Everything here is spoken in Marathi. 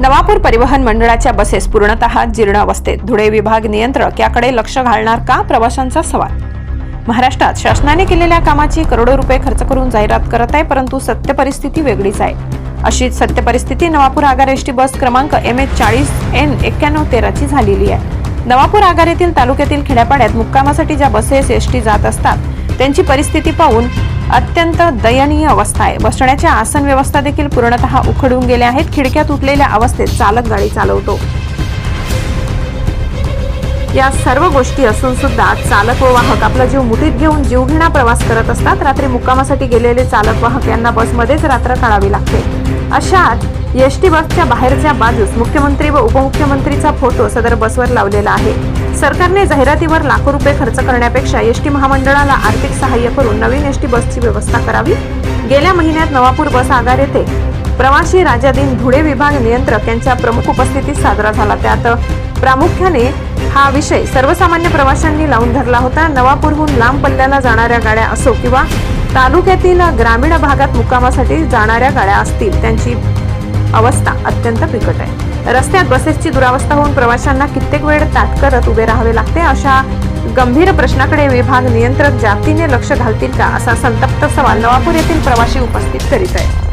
नवापूर परिवहन मंडळाच्या बसेस पूर्णतः जीर्ण अवस्थेत. धुळे विभाग नियंत्रक याकडे लक्ष घालणार का? प्रवाशांचा सवाल. महाराष्ट्रात शासनाने केलेल्या कामाची करोडो रुपये खर्च करून जाहिरात करत आहे परंतु सत्य परिस्थिती वेगळीच आहे. अशीच सत्य परिस्थिती नवापूर आगार एसटी बस क्रमांक एम एच चाळीस एन एक्क्याण्णव तेराची झालेली आहे. नवापूर आगार येथील तालुक्यातील खेड्यापाड्यात मुक्कामासाठी ज्या बसेस एसटी जात असतात त्यांची परिस्थिती पाहून अत्यंत दयनीय अवस्था आहे. बसण्याच्या आसन व्यवस्था देखील पूर्णतः उखडून गेल्या आहेत. खिडक्या तुटलेल्या अवस्थेत चालक गाडी चालवतो. या सर्व गोष्टी असून सुद्धा चालक व वाहक आपला जीव मुठीत घेऊन जीवघेणा प्रवास करत असतात. रात्री मुक्कामासाठी गेलेले चालक वाहक यांना बसमध्येच रात्र काढावी लागते. अशात एस टी बसच्या बाहेरच्या बाजूस मुख्यमंत्री व उपमुख्यमंत्रीचा फोटो सदर बसवर लावलेला आहे. सरकारने जाहिरातीवर लाखो रुपये खर्च करण्यापेक्षा एस टी महामंडळाला आर्थिक सहाय्य करून नवीन एस टी बसची व्यवस्था करावी. गेल्या महिन्यात नवापूर बस आगार येथे प्रवासी राजा दिन धुळे विभाग नियंत्रक यांच्या प्रमुख उपस्थितीत साजरा झाला. त्यात प्रामुख्याने हा विषय सर्वसामान्य प्रवाशांनी लावून धरला होता. नवापूरहून लांब पल्ल्याला जाणाऱ्या गाड्या असो किंवा तालुक्यातील ग्रामीण भागात मुक्कामासाठी जाणाऱ्या गाड्या असतील त्यांची अवस्था अत्यंत बिकट आहे. रस्त्यात बसेसची दुरावस्था होऊन प्रवाशांना कित्येक वेळ ताट करत उभे राहावे लागते. अशा गंभीर प्रश्नाकडे विभाग नियंत्रक जातीने लक्ष घालतील का? असा संतप्त सवाल नवापूर येथील प्रवासी उपस्थित करीत आहे